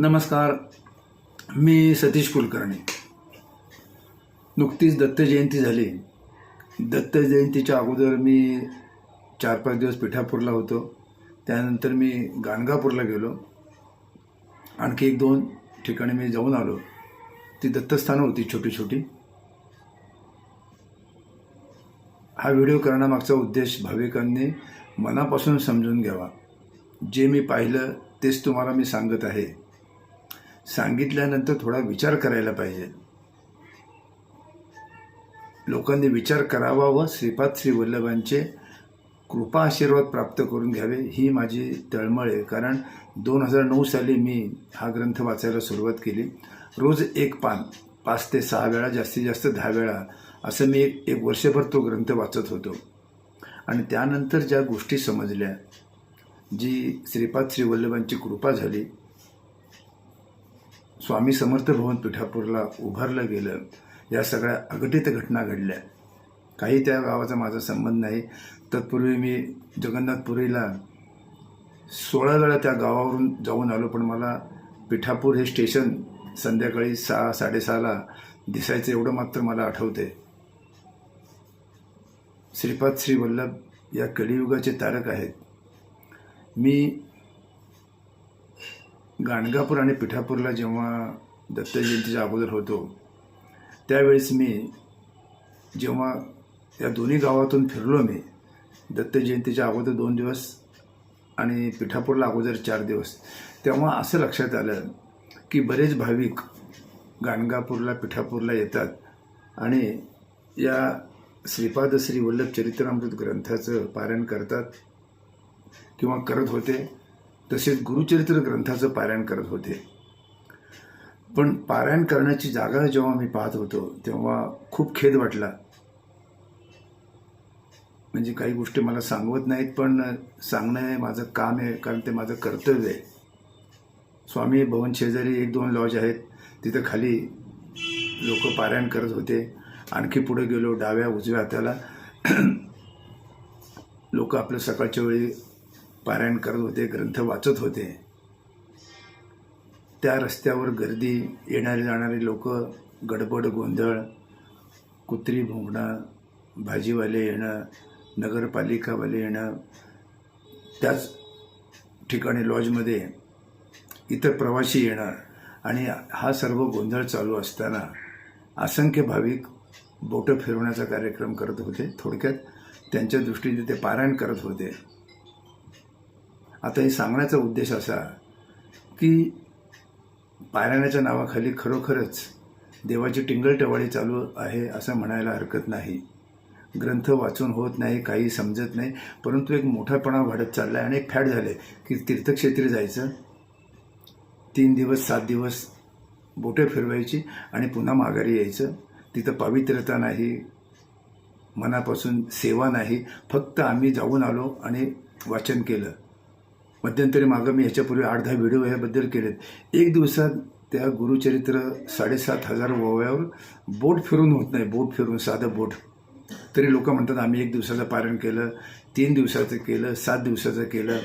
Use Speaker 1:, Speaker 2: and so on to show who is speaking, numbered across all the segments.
Speaker 1: नमस्कार मी सतीश कुलकर्णी. नुकतीच दत्त जयंती झाली. दत्त जयंतीच्या अगोदर मी चार पाच दिवस पिठापूरला होतो. त्यानंतर मी गाणगापूरला गेलो. आणखी एक दोन ठिकाणी मी जाऊन आलो. ती दत्तस्थानं होती छोटी छोटी हा व्हिडिओ करण्यामागचा उद्देश भाविकांनी मनापासून समजून घ्यावा. जे मी पाहिलं तेच तुम्हाला मी सांगत आहे. सांगितल्यानंतर थोडा विचार करायला पाहिजे. लोकांनी विचार करावा व श्रीपाद श्री वल्लभांचे कृपा आशीर्वाद प्राप्त करून घ्यावे ही माझी तळमळ आहे. कारण दोन हजार नऊ साली मी हा ग्रंथ वाचायला सुरुवात केली. रोज एक पान पाच ते सहा वेळा जास्तीत जास्त दहा वेळा असं मी एक एक वर्षभर तो ग्रंथ वाचत होतो. आणि त्यानंतर ज्या गोष्टी समजल्या जी श्रीपाद श्री वल्लभांची कृपा झाली स्वामी समर्थ भवन पिठापूरला उभारलं गेलं. या सगळ्या अघटित घटना घडल्या. काही त्या गावाचा माझा संबंध नाही. तत्पूर्वी मी जगन्नाथपुरीला सोळा वेळा त्या गावावरून जाऊन आलो पण मला पिठापूर हे स्टेशन संध्याकाळी सहा साडेसहाला दिसायचं एवढं मात्र मला आठवते. श्रीपाद श्री वल्लभ या कलियुगाचे तारक आहेत. मी गाणगापूर आणि पिठापूरला जेव्हा दत्त जयंतीच्या अगोदर होतो त्यावेळेस मी जेव्हा या दोन्ही गावातून फिरलो मी दत्त जयंतीच्या अगोदर दोन दिवस आणि पिठापूरला अगोदर चार दिवस तेव्हा असं लक्षात आलं की बरेच भाविक गाणगापूरला पिठापूरला येतात आणि या श्रीपाद श्री वल्लभ चरित्रामृत ग्रंथाचं पारायण करतात किंवा करत होते. तसेच गुरुचरित्र ग्रंथाचं पारायण करत होते. पण पारायण करण्याची जागा जेव्हा मी पाहत होतो तेव्हा खूप खेद वाटला. म्हणजे काही गोष्टी मला सांगवत नाहीत पण सांगणं हे माझं काम आहे कारण ते माझं कर्तव्य आहे. स्वामी भवन शेजारी एक दोन लॉज आहेत तिथं खाली लोक पारायण करत होते. आणखी पुढे गेलो डाव्या उजव्या हाताला. लोक आपलं सकाळच्या वेळी पारायण करत होते ग्रंथ वाचत होते. त्या रस्त्यावर गर्दी येणारे जाणारे लोक गडबड गोंधळ कुत्री भोंगणं भाजीवाले येणं नगरपालिकावाले येणं त्याच ठिकाणी लॉजमध्ये इतर प्रवासी येणार आणि हा सर्व गोंधळ चालू असताना असंख्य भाविक बोटं फिरवण्याचा कार्यक्रम करत होते. थोडक्यात त्यांच्या दृष्टीने ते पारायण करत होते. आता हे सांगण्याचा उद्देश असा की पारायणाच्या नावाखाली खरोखरच देवाची टिंगलटवाळी चालू आहे असं म्हणायला हरकत नाही. ग्रंथ वाचून होत नाही काही समजत नाही परंतु एक मोठापणा वाढत चालला आहे आणि एक फॅट झाले की तीर्थक्षेत्री जायचं. तीन दिवस सात दिवस बोटे फिरवायची आणि पुन्हा माघारी यायचं. तिथं पवित्रता नाही मनापासून सेवा नाही फक्त आम्ही जाऊन आलो आणि वाचन केलं. मध्यंतरी मागं मी ह्याच्यापूर्वी आठ दहा व्हिडिओ ह्याबद्दल केलेत. एक दिवसात त्या गुरुचरित्र साडेसात हजार ओव्यावर बोट फिरून होत नाही बोट फिरून साधं बोट. तरी लोक म्हणतात आम्ही एक दिवसाचं पारण केलं तीन दिवसाचं केलं सात दिवसाचं केलं.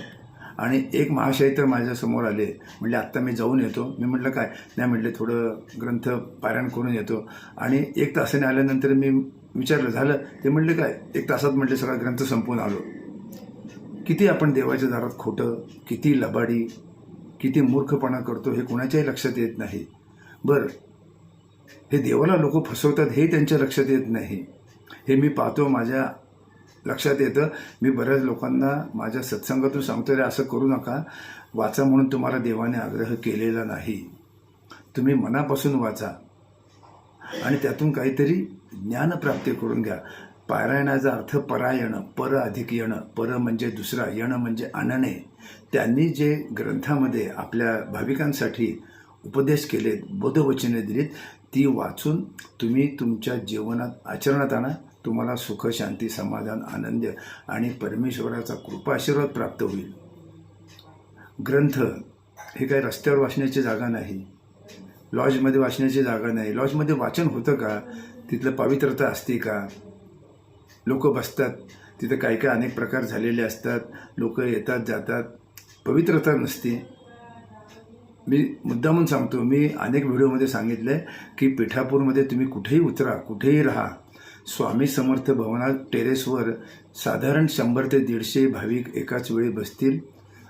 Speaker 1: आणि एक महाशय तर माझ्यासमोर आले. म्हटले आत्ता मी जाऊन येतो. मी म्हटलं काय? नाही म्हटले थोडं ग्रंथ पारायण करून येतो. आणि एक तासाने आल्यानंतर मी विचारलं झालं? ते म्हटले काय? एक तासात म्हटले सगळा ग्रंथ संपवून आलो. किती आपण देवाच्या दारात खोटं किती लबाडी किती मूर्खपणा करतो हे कोणाच्याही लक्षात येत नाही. बरं हे देवाला लोक फसवतात हे त्यांच्या लक्षात येत नाही. हे मी पाहतो माझ्या लक्षात येतं. मी बऱ्याच लोकांना माझ्या सत्संगातून सांगतो रे असं करू नका. वाचा म्हणून तुम्हाला देवाने आग्रह केलेला नाही. तुम्ही मनापासून वाचा आणि त्यातून काहीतरी ज्ञानप्राप्ती करून घ्या. पारायणाचा अर्थ परायण पर अधिक येणं पर म्हणजे दुसरा येणं म्हणजे आणणे त्यांनी जे ग्रंथामध्ये आपल्या भाविकांसाठी उपदेश केलेत बोधवचने दिलीत ती वाचून तुम्ही तुमच्या जीवनात आचरणात आणा. तुम्हाला सुख शांती समाधान आनंद आणि परमेश्वराचा कृपा आशीर्वाद प्राप्त होईल. ग्रंथ हे काही रस्त्यावर वाचण्याची जागा नाही. लॉजमध्ये वाचण्याची जागा नाही. लॉजमध्ये वाचन होतं का? तिथलं पवित्रता असते का? लोक बसतात. तिथं काही काही अनेक प्रकार झालेले असतात. लोक येतात जातात. पवित्रता नसते. मी मुद्दामून सांगतो मी अनेक व्हिडिओमध्ये सांगितलं आहे की पिठापूरमध्ये तुम्ही कुठेही उतरा कुठेही राहा. स्वामी समर्थ भवनात टेरेसवर साधारण शंभर ते दीडशे भाविक एकाच वेळी बसतील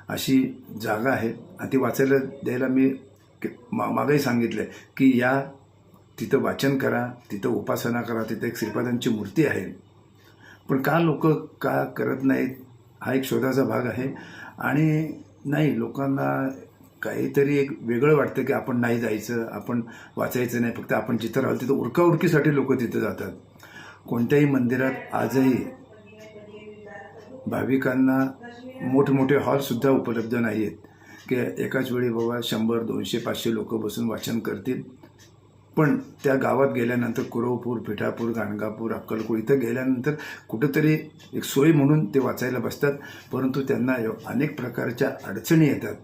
Speaker 1: अशी जागा आहे. आणि ती वाचायला द्यायला मी मा मागंही सांगितलं आहे की या तिथं वाचन करा तिथं उपासना करा तिथं एक श्रीपादांची मूर्ती आहे. पण का लोक का करत नाहीत? हा एक शोधाचा भाग आहे. आणि नाही लोकांना काहीतरी एक वेगळं वाटतं की आपण नाही जायचं आपण वाचायचं नाही. फक्त आपण जिथं राहतो तिथं उरकाउरकीसाठी लोक तिथं जातात. कोणत्याही मंदिरात आजही भाविकांना मोठमोठे हॉलसुद्धा उपलब्ध नाही आहेत की एकाच वेळी बाबा शंभर दोनशे पाचशे लोक बसून वाचन करतील. पण त्या गावात गेल्यानंतर कुरवपूर पिठापूर गाणगापूर अक्कलकोळ इथं गेल्यानंतर कुठंतरी एक सोय म्हणून ते वाचायला बसतात. परंतु त्यांना अनेक प्रकारच्या अडचणी येतात.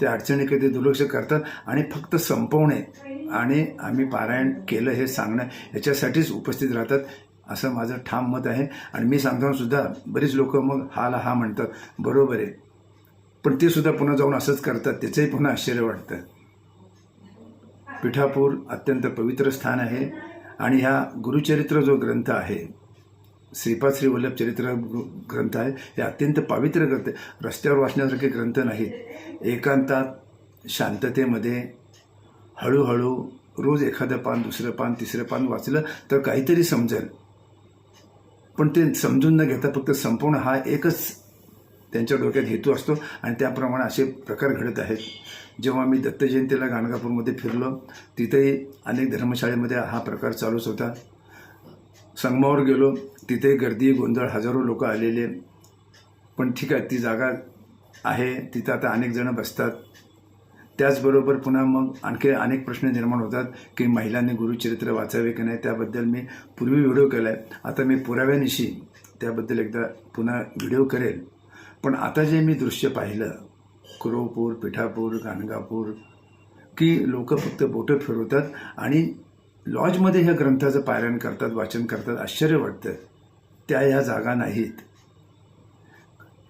Speaker 1: त्या अडचणीकडे दुर्लक्ष करतात आणि फक्त संपवणे आणि आम्ही पारायण केलं हे सांगणं याच्यासाठीच उपस्थित राहतात असं माझं ठाम मत आहे. आणि मी सांगताना सुद्धा बरीच लोक मग हाला हा म्हणतात. बरोबर आहे. पण ते सुद्धा पुन्हा जाऊन असंच करतात. त्याचंही पुन्हा आश्चर्य वाटतं. पिठापूर अत्यंत पवित्र स्थान आहे आणि ह्या गुरुचरित्र जो ग्रंथ आहे श्रीपाद श्री वल्लभ चरित्र ग्रंथ आहे हे अत्यंत पवित्र ग्रंथ रस्त्यावर वाचण्यासारखे ग्रंथ नाहीत. एकांतात शांततेमध्ये हळूहळू रोज एखादं पान दुसरं पान तिसरं पान वाचलं तर काहीतरी समजेल. पण ते समजून न घेता फक्त संपवणं हा एकच त्यांच्या डोक्यात हेतू असतो आणि त्याप्रमाणे असे प्रकार घडत आहेत. जेव्हा मी दत्त जयंतीला गाणगापूरमध्ये फिरलो तिथेही अनेक धर्मशाळेमध्ये हा प्रकार चालूच होता. संगमावर गेलो तिथे गर्दी गोंधळ हजारो लोक आलेले. पण ठीक आहे ती जागा आहे तिथं आता अनेक जणं बसतात. त्याचबरोबर पुन्हा मग आणखी अनेक प्रश्न निर्माण होतात की महिलांनी गुरुचरित्र वाचावे की नाही त्याबद्दल मी पूर्वी व्हिडिओ केला आहे आता मी पुराव्यानिशी त्याबद्दल एकदा पुन्हा व्हिडिओ करेल. पण आता जे मी दृश्य पाहिलं कुरवपूर पिठापूर गाणगापूर की लोक फक्त बोटं फिरवतात आणि लॉजमध्ये ह्या ग्रंथाचं पारायण करतात वाचन करतात आश्चर्य वाटतं. त्या ह्या जागा नाहीत.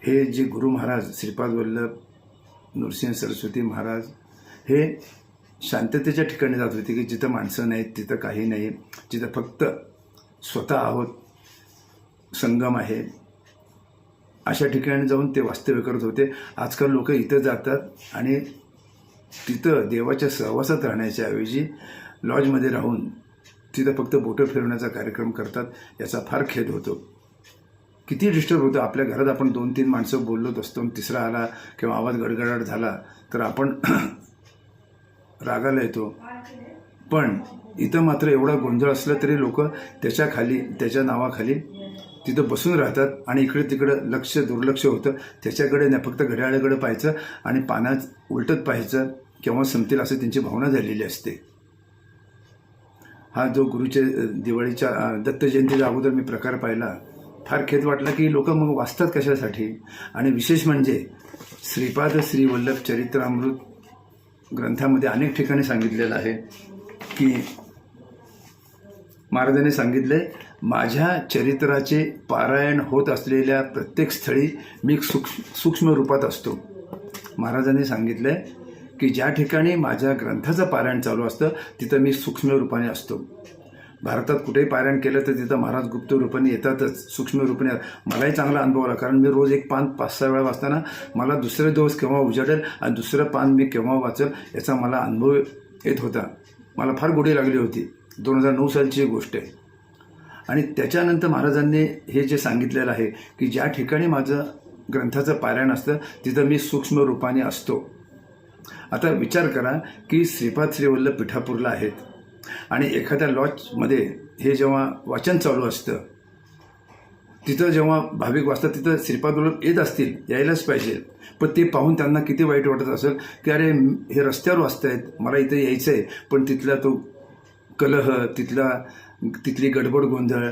Speaker 1: हे जे गुरु महाराज श्रीपाद वल्लभ नृसिंह सरस्वती महाराज हे शांततेच्या ठिकाणी जात होते की जिथं माणसं नाहीत तिथं काही नाही जिथं फक्त स्वतः आहोत संगम आहे. अशा ठिकाणी जाऊन ते वास्तव्य करत होते. आजकाल लोक इथं जातात आणि तिथं देवाच्या सहवासात राहण्याच्या ऐवजी लॉजमध्ये राहून तिथं फक्त बोटं फिरवण्याचा कार्यक्रम करतात याचा फार खेद होतो. किती डिस्टर्ब होतं आपल्या घरात आपण दोन तीन माणसं बोललोच असतो तिसरा आला किंवा आवाज गडगडाट झाला तर आपण रागाला येतो. पण इथं मात्र एवढा गोंधळ असला तरी लोक त्याच्याखाली त्याच्या नावाखाली तिथं बसून राहतात आणि इकडे तिकडं लक्ष दुर्लक्ष होतं. त्याच्याकडे नाही फक्त घड्याळाकडे पाहायचं आणि पाण्यात उलटत पाहायचं केव्हा संपतील असं त्यांची भावना झालेली असते. हा जो गुरुचे दिवाळीच्या दत्त जयंतीच्या अगोदर मी प्रकार पाहिला फार खेद वाटला की लोक मग वाचतात कशासाठी? आणि विशेष म्हणजे श्रीपाद श्रीवल्लभ चरित्रामृत ग्रंथामध्ये अनेक ठिकाणी सांगितलेलं आहे की महाराजांनी सांगितले माझ्या चरित्राचे पारायण होत असलेल्या प्रत्येक स्थळी मी सूक्ष सूक्ष्म रूपात असतो. महाराजांनी सांगितलं आहे की ज्या ठिकाणी माझ्या ग्रंथाचं पारायण चालू असतं तिथं मी सूक्ष्म रूपाने असतो. भारतात कुठेही पारायण केलं तर तिथं महाराज गुप्त रूपाने येतातच सूक्ष्म रूपाने. मलाही चांगला अनुभव आला कारण मी रोज एक पान पाच सहा वेळा वाचताना मला दुसरे दिवस केव्हा उजाडेल आणि दुसरं पान मी केव्हा वाचेल याचा मला अनुभव येत होता. मला फार गोडी लागली होती. दोन हजार नऊ सालची गोष्ट आहे. आणि त्याच्यानंतर महाराजांनी हे जे सांगितलेलं आहे की ज्या ठिकाणी माझं ग्रंथाचं पारायण असतं तिथं मी सूक्ष्म रूपाने असतो. आता विचार करा की श्रीपाद श्रीवल्लभ पिठापूरला आहेत. आणि एखाद्या लॉजमध्ये हे जेव्हा वाचन चालू असतं तिथं जेव्हा भाविक वाचतात तिथं श्रीपाद वल्लभ येत असतील यायलाच पाहिजे. पण ते पाहून त्यांना किती वाईट वाटत असेल की अरे हे रस्त्यावर वाचतायत मला इथं यायचं आहे पण तिथला तो कलह तिथला तिथली गडबड गोंधळ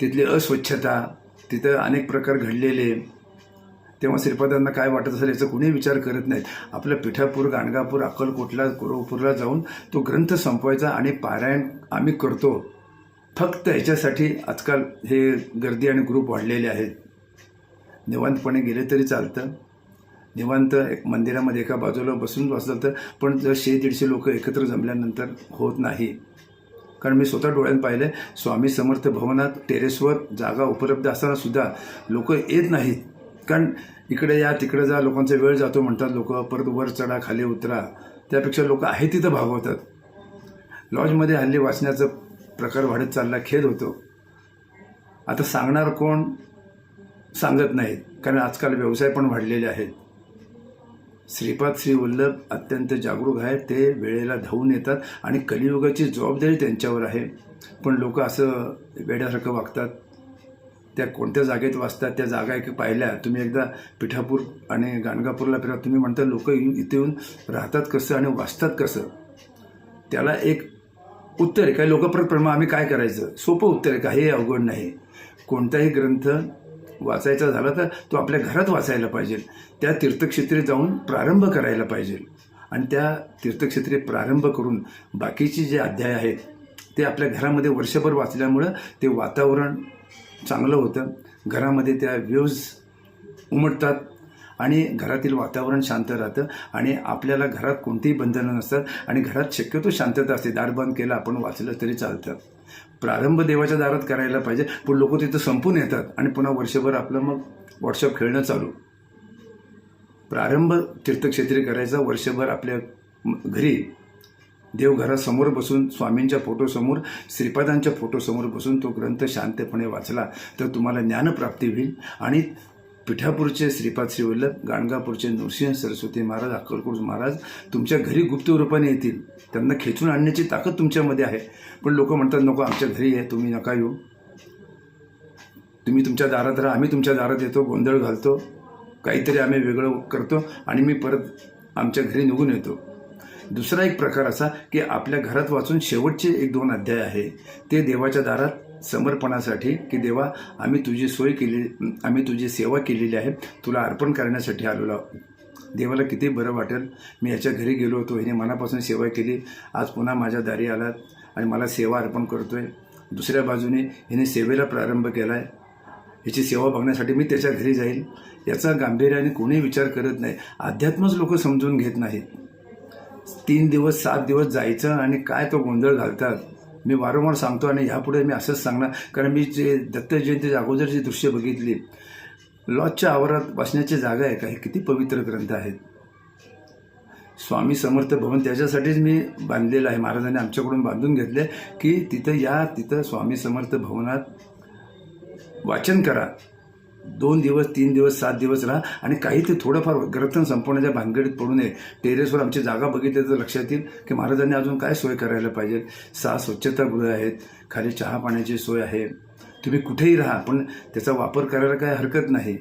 Speaker 1: तिथली अस्वच्छता तिथं अनेक प्रकार घडलेले. तेव्हा श्रीपादांना काय वाटत असेल याचा कुणी विचार करत नाहीत. आपलं पिठापूर गाणगापूर अक्कलकोटला कुरवपूरला जाऊन तो ग्रंथ संपवायचा आणि पारायण आम्ही करतो. फक्त याच्यासाठी आजकाल हे गर्दी आणि ग्रुप वाढलेले आहेत. निवांतपणे गेले तरी चालतं. निवांत एक मंदिरामध्ये एका बाजूला बसून वाचलं तर पण जर शे दीडशे लोक एकत्र जमल्यानंतर होत नाही. कारण मी स्वतः डोळ्यानं पाहिलं स्वामी समर्थ भवनात टेरेसवर जागा उपलब्ध असतानासुद्धा लोक येत नाहीत. कारण इकडे या तिकडे जा लोकांचा वेळ जातो म्हणतात लोक. परत वर चढा खाली उतरा. त्यापेक्षा लोक आहे तिथं भागवतात. लॉजमध्ये हल्ली वाचण्याचा प्रकार वाढत चालला खेद होतो. आता सांगणार कोण? सांगत नाहीत. कारण आजकाल व्यवसाय पण वाढलेले आहेत. श्रीपाद श्री वल्लभ अत्यंत जागरूक आहेत ते वेळेला धावून येतात आणि कलियुगाची जबाबदारी त्यांच्यावर आहे. पण लोक असं वेड्यासारखं वागतात. त्या कोणत्या जागेत वाचतात त्या जागा एक पाहिल्या तुम्ही एकदा पिठापूर आणि गाणगापूरला फिरा तुम्ही म्हणता लोक इथे येऊन राहतात कसं आणि वाचतात कसं? त्याला एक उत्तर आहे. काही लोकप्रत प्रमाण प्रमा आम्ही काय करायचं? सोपं उत्तर आहे काही अवघड नाही. कोणताही ग्रंथ वाचायचा झाला तर तो आपल्या घरात वाचायला पाहिजे. त्या तीर्थक्षेत्री जाऊन प्रारंभ करायला पाहिजे. आणि त्या तीर्थक्षेत्री प्रारंभ करून बाकीचे जे अध्याय आहेत ते आपल्या घरामध्ये वर्षभर वाचल्यामुळं ते वातावरण चांगलं होतं. घरामध्ये त्या व्ह्यूज उमटतात आणि घरातील वातावरण शांत राहतं आणि आपल्याला घरात कोणतीही बंधनं नसतात आणि घरात शक्यतो शांतता असते. दार बंद केलं आपण वाचलं तरी चालतं. प्रारंभ देवाच्या दारात करायला पाहिजे. पण लोक तिथं संपून येतात. आणि पुन्हा वर्षभर आपलं मग व्हॉट्सअप खेळणं चालू. प्रारंभ तीर्थक्षेत्री करायचा. वर्षभर आपल्या घरी देवघरासमोर बसून स्वामींच्या फोटोसमोर श्रीपादांच्या फोटोसमोर बसून तो ग्रंथ शांतपणे वाचला तर तुम्हाला ज्ञानप्राप्ती होईल. आणि पिठापूरचे श्रीपाद श्रीवल्लभ गाणगापूरचे नृसिंह सरस्वती महाराज अक्कलकोट महाराज तुमच्या घरी गुप्त रूपाने येतील. त्यांना खेचून आणण्याची ताकद तुमच्यामध्ये आहे. पण लोक म्हणतात नको आमच्या घरी आहे तुम्ही नका येऊ. तुम्ही तुमच्या दारात राहा आम्ही तुमच्या दारात येतो गोंधळ घालतो काहीतरी आम्ही वेगळं करतो आणि मी परत आमच्या घरी निघून येतो. दुसरा एक प्रकार असा की आपल्या घरात वाचून शेवटचे एक दोन अध्याय आहे. ते देवाच्या दारात समर्पणासाठी की देवा आम्ही तुझी सोय केली आम्ही तुझी सेवा केलेली आहे तुला अर्पण करण्यासाठी आलेलो देवाला किती बरं वाटेल. मी याच्या घरी गेलो होतो. हिने मनापासून सेवा केली. आज पुन्हा माझ्या दारी आलात आणि मला सेवा अर्पण करतो आहे दुसऱ्या बाजूने हिने सेवेला प्रारंभ केला आहे ह्याची सेवा बघण्यासाठी मी त्याच्या घरी जाईल. याचा गांभीर्याने कोणी विचार करत नाही. अध्यात्मच लोक समजून घेत नाहीत. तीन दिवस सात दिवस जायचं आणि काय तो गोंधळ घालतात. मी वारंवार सांगतो आणि ह्यापुढे मी असंच सांगणार. कारण मी जे दत्त जयंतीच्या अगोदर जी दृश्य बघितली लॉजच्या आवारात बसण्याची जागा आहे का? हे किती पवित्र ग्रंथ आहेत. स्वामी समर्थ भवन त्याच्यासाठीच मी बांधलेलं आहे. महाराजांनी आमच्याकडून बांधून घेतले की तिथं या तिथं स्वामी समर्थ भवनात वाचन करा. दोन दिवस तीन दिवस सात दिवस राहा आणि काही ते थोडंफार ग्रथन संपवण्याच्या भानगडीत पडू नये. टेरेसवर आमची जागा बघितली तर लक्षात येईल की महाराजांनी अजून काय सोय करायला पाहिजे. सहा स्वच्छतागृह आहेत खाली चहा पाण्याची सोय आहे. तुम्ही कुठेही राहा पण त्याचा वापर करायला काय हरकत नाही.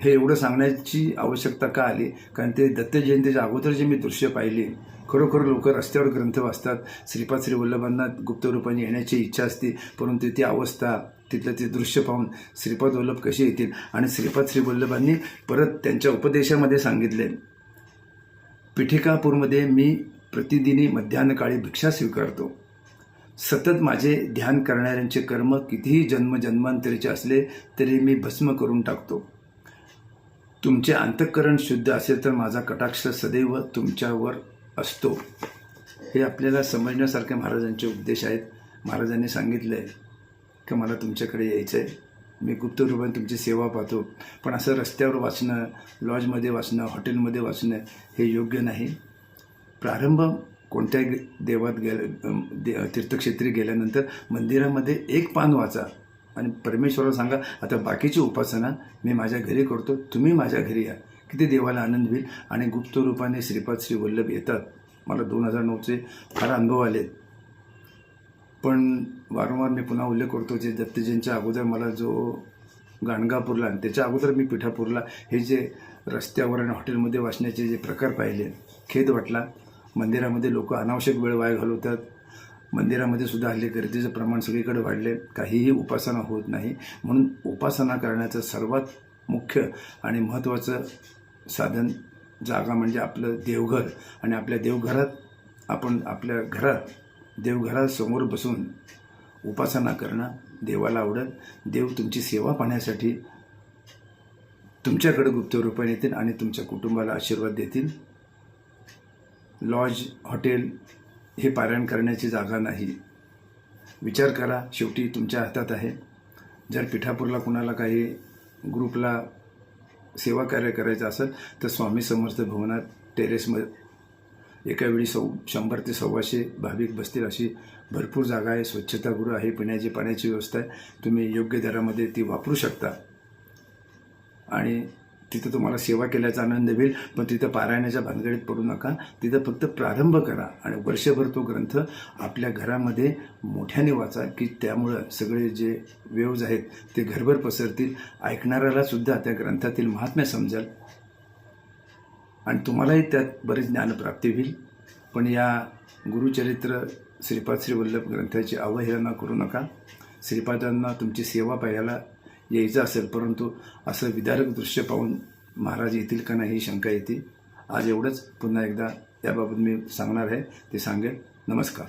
Speaker 1: हे एवढं सांगण्याची आवश्यकता का आली? कारण ते दत्त जयंतीच्या अगोदर जे मी दृश्य पाहिली. खरोखर लोक रस्त्यावर ग्रंथ वाचतात. श्रीपाद श्री वल्लभांना गुप्तरूपाने येण्याची इच्छा असते परंतु ती अवस्था तिथलं ते दृश्य पाहून श्रीपाद वल्लभ कसे येतील? आणि श्रीपाद श्री वल्लभांनी परत त्यांच्या उपदेशामध्ये सांगितले पिठिकापूरमध्ये मी प्रतिदिनी मध्यान्हकाळी भिक्षा स्वीकारतो. सतत माझे ध्यान करणाऱ्यांचे कर्म कितीही जन्म जन्मांतरीचे असले तरी मी भस्म करून टाकतो. तुमचे अंतःकरण शुद्ध असेल तर माझा कटाक्ष सदैव तुमच्यावर असतो. हे आपल्याला समजण्यासारखे महाराजांचे उपदेश आहेत. महाराजांनी सांगितलं आहे की मला तुमच्याकडे यायचं आहे मी गुप्त रूपाने तुमची सेवा पाहतो. पण असं रस्त्यावर वाचणं लॉजमध्ये वाचणं हॉटेलमध्ये वाचणं हे योग्य नाही. प्रारंभ कोणत्याही देवात गेल्या दे तीर्थक्षेत्री गेल्यानंतर मंदिरामध्ये एक पान वाचा आणि परमेश्वराला सांगा आता बाकीची उपासना मी माझ्या घरी करतो. तुम्ही माझ्या घरी या. किती देवाला आनंद होईल. आणि गुप्त रूपाने श्रीपाद श्री वल्लभ येतात. मला दोन हजार नऊचे फार अनुभव आले पण वारंवार मी पुन्हा उल्लेख करतो जे दत्तजींच्या अगोदर मला जो गाणगापूरला आणि त्याच्या अगोदर मी पिठापूरला हे जे रस्त्यावर आणि हॉटेलमध्ये वाचण्याचे जे प्रकार पाहिले खेद वाटला. मंदिरामध्ये लोक अनावश्यक वेळ वाया घालवतात. मंदिरामध्ये सुद्धा हल्ली गर्दीचं प्रमाण सगळीकडे वाढले. काहीही उपासना होत नाही. म्हणून उपासना करण्याचं सर्वात मुख्य आणि महत्त्वाचं साधन जागा म्हणजे आपलं देवघर. आणि आपल्या देवघरात आपण आपल्या घरात देवघरासमोर बसून उपासना करणं देवाला आवडत. देव तुमची सेवा पाहण्यासाठी तुमच्याकडे गुप्त रूपाने येतील आणि तुमच्या कुटुंबाला आशीर्वाद देतील. लॉज हॉटेल हे पारायण करण्याची जागा नाही. विचार करा शेवटी तुमच्या हातात आहे. जर पिठापूरला कुणाला काही ग्रुपला सेवा कार्य करायचं असेल तर स्वामी समर्थ भवनात टेरेसमध्ये एका वेळी सौ शंभर ते सव्वाशे भाविक बसतील अशी भरपूर जागा आहे. स्वच्छतागृह आहे पिण्याची पाण्याची व्यवस्था आहे. तुम्ही योग्य दरामध्ये ती वापरू शकता. आणि तिथं तुम्हाला सेवा केल्याचा आनंद होईल पण तिथं पारायणाच्या भानगडीत पडू नका. तिथं फक्त प्रारंभ करा आणि वर्षभर तो ग्रंथ आपल्या घरामध्ये मोठ्याने वाचा की त्यामुळं सगळे जे वेव्ज आहेत ते घरभर पसरतील. ऐकणाऱ्यालासुद्धा त्या ग्रंथातील महात्म्य समजाल. आणि तुम्हालाही त्यात बरेच ज्ञानप्राप्ती होईल. पण या गुरुचरित्र श्रीपाद श्रीवल्लभ ग्रंथाची अवहेलना करू नका. श्रीपादांना तुमची सेवा पाहायला यायचं असेल परंतु असं विदारक दृश्य पाहून महाराज येतील का नाही ही शंका येते. आज एवढंच. पुन्हा एकदा याबाबत मी सांगणार आहे. ते सांगेल. नमस्कार.